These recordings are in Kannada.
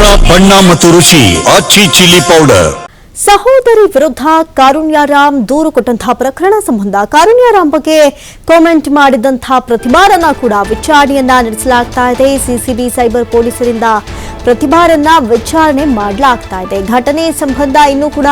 ಖಾರ ಬಣ್ಣ ಮತ್ತು ರುಚಿ ಆಚಿ ಚಿಲ್ಲಿ ಪೌಡರ್. ಸಹೋದರಿ ವಿರುದ್ಧ ಕಾರುಣ್ಯರಾಮ್ ದೂರು ಕೊಟ್ಟಂತಹ ಪ್ರಕರಣ ಸಂಬಂಧ ಕಾರುಣ್ಯರಾಮ್ ಬಗ್ಗೆ ಕಾಮೆಂಟ್ ಮಾಡಿದಂತಹ ಪ್ರತಿಭಾರನ್ನ ಕೂಡ ವಿಚಾರಣೆಯನ್ನ ನಡೆಸಲಾಗ್ತಾ ಇದೆ. ಸಿಸಿಬಿ ಸೈಬರ್ ಪೊಲೀಸರಿಂದ ಪ್ರತಿಭಾರನ್ನ ವಿಚಾರಣೆ ಮಾಡಲಾಗ್ತಾ ಇದೆ. ಘಟನೆ ಸಂಬಂಧ ಇನ್ನೂ ಕೂಡ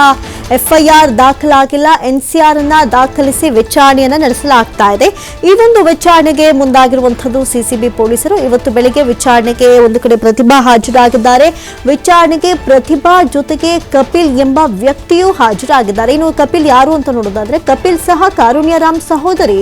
ಎಫ್ಐಆರ್ ದಾಖಲಾಗಿಲ್ಲ, ಎನ್ಸಿಆರ್ ಅನ್ನ ದಾಖಲಿಸಿ ವಿಚಾರಣೆಯನ್ನ ನಡೆಸಲಾಗ್ತಾ ಇದೆ. ಈ ಒಂದು ವಿಚಾರಣೆಗೆ ಮುಂದಾಗಿರುವಂತದ್ದು ಸಿಸಿಬಿ ಪೊಲೀಸರು. ಇವತ್ತು ಬೆಳಿಗ್ಗೆ ವಿಚಾರಣೆಗೆ ಒಂದು ಕಡೆ ಪ್ರತಿಭಾ ಹಾಜರಾಗಿದ್ದಾರೆ. ವಿಚಾರಣೆಗೆ ಪ್ರತಿಭಾ ಜೊತೆಗೆ ಕಪಿಲ್ ಎಂಬ ವ್ಯಕ್ತಿಯು ಹಾಜರಾಗಿದ್ದಾರೆ. ಇನ್ನು ಕಪಿಲ್ ಯಾರು ಅಂತ ನೋಡೋದಾದ್ರೆ ಕಪಿಲ್ ಸಹ ಕಾರುಣ್ಯರಾಮ್ ಸಹೋದರಿ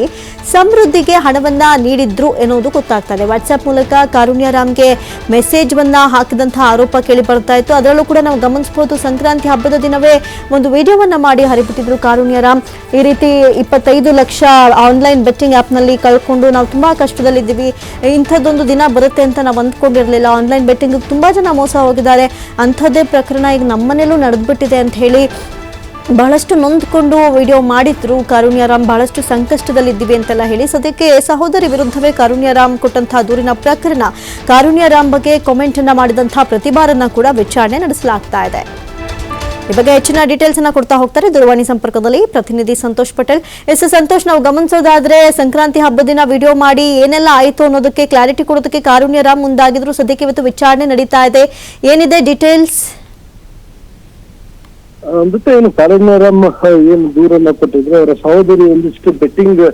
ಸಮೃದ್ಧಿಗೆ ಹಣವನ್ನ ನೀಡಿದ್ರು ಎನ್ನುವುದು ಗೊತ್ತಾಗ್ತಾ ಇದೆ. ವಾಟ್ಸ್ಆಪ್ ಮೂಲಕ ಕಾರುಣ್ಯರಾಮ್ಗೆ ಮೆಸೇಜ್ ವನ್ನ ಹಾಕಿದಂತಹ ಆರೋಪ ಕೇಳಿ ಬರ್ತಾ ಇತ್ತು. ಅದರಲ್ಲೂ ಕೂಡ ನಾವು ಗಮನಿಸಬಹುದು ಸಂಕ್ರಾಂತಿ ಹಬ್ಬದ ದಿನವೇ ಒಂದು ವಿಡಿಯೋವನ್ನ ಮಾಡಿ ಹರಿಬಿಟ್ಟಿದ್ರು ಕಾರುಣ್ಯರ. ಈ ರೀತಿ ಇಪ್ಪತ್ತೈದು ಲಕ್ಷ ಆನ್ಲೈನ್ ಬೆಟ್ಟಿಂಗ್ ಆ್ಯಪ್ನಲ್ಲಿ ಕಳ್ಕೊಂಡು ನಾವು ತುಂಬಾ ಕಷ್ಟದಲ್ಲಿದ್ದೀವಿ. ಇಂಥದ್ದೊಂದು ದಿನ ಬರುತ್ತೆ ಅಂತ ನಾವು ಅಂದ್ಕೊಂಡಿರಲಿಲ್ಲ. ಆನ್ಲೈನ್ ಬೆಟ್ಟಿಂಗ್ ತುಂಬಾ ಜನ ಮೋಸ ಹೋಗಿದ್ದಾರೆ. ಅಂಥದ್ದೇ ಪ್ರಕರಣ ಈಗ ನಮ್ಮನೇಲೂ ನಡೆದ್ಬಿಟ್ಟಿದೆ ಅಂತ ಹೇಳಿ ಬಹಳಷ್ಟು ನೊಂದ್ಕೊಂಡು ವಿಡಿಯೋ ಮಾಡಿದ್ರು ಕಾರುಣ್ಯರಾಮ್. ಬಹಳಷ್ಟು ಸಂಕಷ್ಟದಲ್ಲಿದ್ದೀವಿ ಅಂತೆಲ್ಲ ಹೇಳಿ ಸದ್ಯಕ್ಕೆ ಸಹೋದರಿ ವಿರುದ್ಧವೇ ಕಾರುಣ್ಯರಾಮ್ ಕೊಟ್ಟಂತಹ ದೂರಿನ ಪ್ರಕರಣ. ಕಾರುಣ್ಯರಾಮ್ ಬಗ್ಗೆ ಕಾಮೆಂಟ್ ಅನ್ನ ಮಾಡಿದಂತಹ ಪ್ರತಿಭಾರನ್ನ ಕೂಡ ವಿಚಾರಣೆ ನಡೆಸಲಾಗ್ತಾ ಇದೆ. ಈ ಬಗ್ಗೆ ಹೆಚ್ಚಿನ ಡೀಟೇಲ್ಸ್ ಅನ್ನ ಕೊಡ್ತಾ ಹೋಗ್ತಾರೆ. ದೂರವಾಣಿ ಸಂಪರ್ಕದಲ್ಲಿ ಪ್ರತಿನಿಧಿ ಸಂತೋಷ್ ಪಟೇಲ್. ಎಸ್ ಸಂತೋಷ್, ನಾವು ಗಮನಿಸೋದಾದ್ರೆ ಸಂಕ್ರಾಂತಿ ಹಬ್ಬದ ದಿನ ವಿಡಿಯೋ ಮಾಡಿ ಏನೆಲ್ಲ ಆಯಿತು ಅನ್ನೋದಕ್ಕೆ ಕ್ಲಾರಿಟಿ ಕೊಡೋದಕ್ಕೆ ಕಾರುಣ್ಯ ರಾಮ್ ಮುಂದಾಗಿದ್ರು. ಸದ್ಯಕ್ಕೆ ಇವತ್ತು ವಿಚಾರಣೆ ನಡೀತಾ ಇದೆ. ಏನಿದೆ ಡೀಟೇಲ್ಸ್ ಅಮೃತ ಏನು ಕಾರುಣ್ಯರಾಮ್ ಏನು ದೂರನ್ನ ಕೊಟ್ಟಿದ್ರು ಅವರ ಸಹೋದರಿ ಒಂದಿಷ್ಟು ಬೆಟ್ಟಿಂಗ್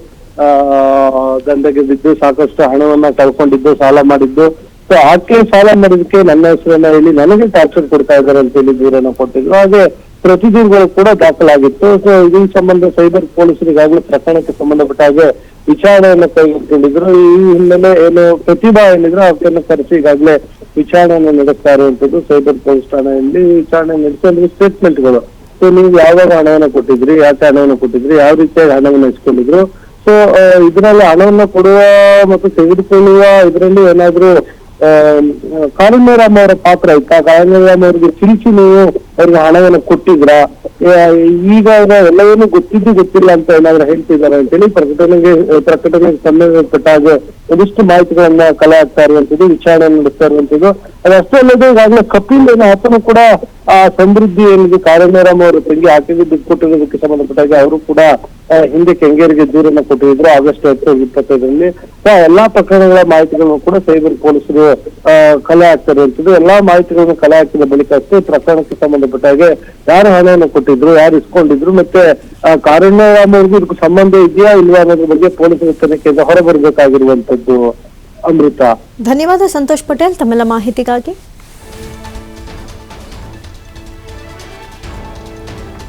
ದಂಧೆಗೆ ಬಿದ್ದು ಸಾಕಷ್ಟು ಹಣವನ್ನ ಕಳ್ಕೊಂಡಿದ್ದು, ಸಾಲ ಮಾಡಿದ್ದು ಸೊ ಆಕೆ ಫಾಲೋ ಮಾಡಿದಕ್ಕೆ ನನ್ನ ಹೆಸರನ್ನ ಹೇಳಿ ನನಗೆ ಟಾರ್ಚರ್ ಕೊಡ್ತಾ ಇದ್ದಾರೆ ಅಂತ ಹೇಳಿ ದೂರನ್ನ ಕೊಟ್ಟಿದ್ರು. ಹಾಗೆ ಪ್ರತಿ ದೂರುಗಳು ಕೂಡ ದಾಖಲಾಗಿತ್ತು. ಸೊ ಈ ಸಂಬಂಧ ಸೈಬರ್ ಪೊಲೀಸರಿಗಾಗಲೇ ಪ್ರಕರಣಕ್ಕೆ ಸಂಬಂಧಪಟ್ಟ ಹಾಗೆ ವಿಚಾರಣೆಯನ್ನ ಕೈಗೊಂಡಿದ್ರು ಈ ಹಿನ್ನೆಲೆ ಏನು ಪ್ರತಿಭಾ ಏನಿದ್ರು ಆಕೆಯನ್ನು ಕರೆಸಿ ಈಗಾಗಲೇ ವಿಚಾರಣೆಯನ್ನು ನಡೆಸ್ತಾ ಇರುವಂತದ್ದು ಸೈಬರ್ ಪೊಲೀಸ್ ಠಾಣೆಯಲ್ಲಿ. ವಿಚಾರಣೆ ನಡೆಸಿ ಸ್ಟೇಟ್ಮೆಂಟ್ಗಳು ಸೊ ನೀವು ಯಾವಾಗ ಹಣವನ್ನು ಕೊಟ್ಟಿದ್ರಿ, ಯಾಕೆ ಹಣವನ್ನು ಕೊಟ್ಟಿದ್ರಿ, ಯಾವ ರೀತಿಯಾಗಿ ಹಣವನ್ನು ಇಸ್ಕೊಂಡಿದ್ರು ಸೊ ಇದರಲ್ಲಿ ಹಣವನ್ನು ಕೊಡುವ ಮತ್ತು ತೆಗೆದುಕೊಳ್ಳುವ ಇದರಲ್ಲಿ ಏನಾದ್ರೂ ಕಾರುಣ್ಯರಾಮ್ ಅವರ ಪಾತ್ರ ಇತ್ತ ಕಾರುಣ್ಯರಾಮ್ ಅವರಿಗೆ ತಿಳಿಸಿ ನೀವು ಅವ್ರಿಗೆ ಹಣವನ್ನು ಕೊಟ್ಟಿದ್ರಾ ಆ, ಈಗ ಅವ್ರ ಎಲ್ಲವನ್ನೂ ಗೊತ್ತಿದ್ದು ಗೊತ್ತಿಲ್ಲ ಅಂತ ಏನಾದ್ರು ಹೇಳ್ತಿದ್ದಾರೆ ಅಂತೇಳಿ ಪ್ರಕಟಣೆಗೆ ಪ್ರಕಟಣೆಗೆ ಸಂಬಂಧಪಟ್ಟ ಹಾಗೆ ಒಂದಿಷ್ಟು ಮಾಹಿತಿಗಳನ್ನ ಕಲೆ ಹಾಕ್ತಾ ಇರುವಂತದ್ದು ವಿಚಾರಣೆ ನಡೆಸ್ತಾ ಇರುವಂತದ್ದು ಅದಷ್ಟೇ ಅಲ್ಲದೆ ಈಗಾಗಲೇ ಕಪಿಲ್ ಏನೋ ಆತನು ಕೂಡ ಆ ಸಮೃದ್ಧಿ ಏನಿದೆ ಕಾರಣರಾಮ್ ಅವರು ತಂಗಿ ಆಕೆಗೆ ದುಡ್ಡು ಕೊಟ್ಟಿರೋದಕ್ಕೆ ಸಂಬಂಧಪಟ್ಟಾಗ ಅವರು ಕೂಡ ಹಿಂದೆ ಕೆಂಗೇರಿಗೆ ದೂರನ್ನ ಕೊಟ್ಟಿದ್ರು ಆಗಸ್ಟ್ ಹತ್ತು ಇಪ್ಪತ್ತೈದರಲ್ಲಿ. ಎಲ್ಲಾ ಪ್ರಕರಣಗಳ ಮಾಹಿತಿಗಳನ್ನು ಕೂಡ ಸೈಬರ್ ಪೊಲೀಸರು ಕಲೆ ಹಾಕ್ತಾ ಇರುವಂತದ್ದು ಎಲ್ಲಾ ಮಾಹಿತಿಗಳನ್ನು ಕಲೆ ಹಾಕಿದ ಬಳಿಕ ಅಷ್ಟೇ ಪ್ರಕರಣಕ್ಕೆ ಸಂಬಂಧಪಟ್ಟಾಗೆ ಯಾರು ಹಣವನ್ನು ಕೊಟ್ಟಿದ್ರು ಯಾರು ಇಸ್ಕೊಂಡಿದ್ರು ಮತ್ತೆ ಆ, ಕಾರುಣ್ಯರಾಮ್ ಅವ್ರಿಗೂ ಇದಕ್ಕೂ ಸಂಬಂಧ ಇದೆಯಾ ಇಲ್ವಾ ಅನ್ನೋದ್ರ ಬಗ್ಗೆ ಪೊಲೀಸರ ತನಿಖೆಯಿಂದ ಹೊರಬರಬೇಕಾಗಿರುವಂತದ್ದು ಅಮೃತ. ಧನ್ಯವಾದ ಸಂತೋಷ್ ಪಟೇಲ್ ತಮ್ಮೆಲ್ಲ ಮಾಹಿತಿಗಾಗಿ.